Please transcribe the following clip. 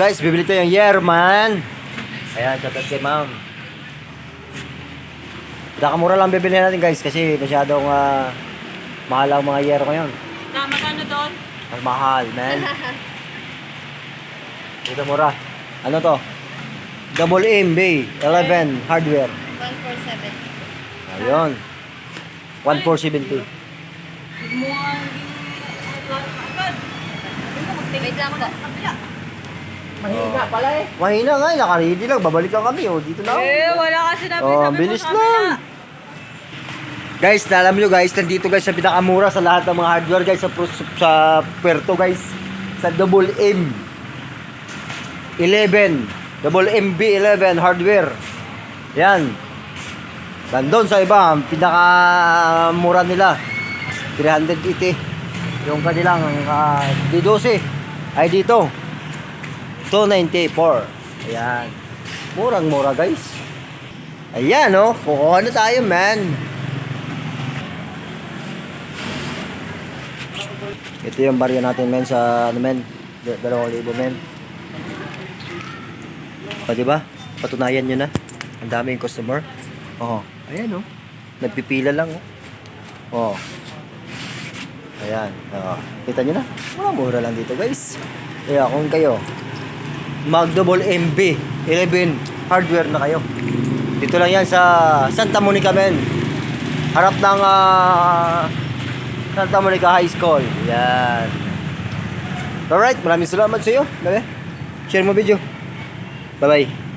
Guys, bibili tayo yung Yerman. Ayan, shoutout kay ma'am. Nakamura lang bibili natin guys kasi masyadong ah, mahal ang mga yero ngayon. Na doon? Ang mahal, man. Dito mura. Ano to? Double M, B, 11, hardware. 147. Ayun. 1470. Mukhang agad. Wait lang po. Mahina pala eh. Mahina nga, eh. nakaready lang. Babalikan kami, oh. Dito na. oh. Eh, wala ka sinabi. Oh, sabi mo bilis sa lang. kabila. Guys, alam nyo guys, nandito guys sa pinakamura sa lahat ng mga hardware guys sa, sa Puerto guys. Sa Double M. 11. Double MB 11 hardware. Yan. Nandun sa iba, ang pinakamura nila. 380. Yung kanilang uh, D12 ay dito. 294. Ayan. Murang-mura guys. Ayan oh, kukuha na tayo man. Ito yung barya natin men sa ano men, da- dalawang libo men. O diba? Patunayan nyo na. Ang daming customer. Oo. Ayan oh. Nagpipila lang oh. Oh. Ayan. Oo. Kita nyo na? Mura mura lang dito guys. Kaya kung kayo, mag double MB 11 hardware na kayo. Dito lang yan sa Santa Monica men. Harap ng ah, Santa Monica High School. Yan. Alright, maraming salamat sa iyo. Share mo video. Bye-bye.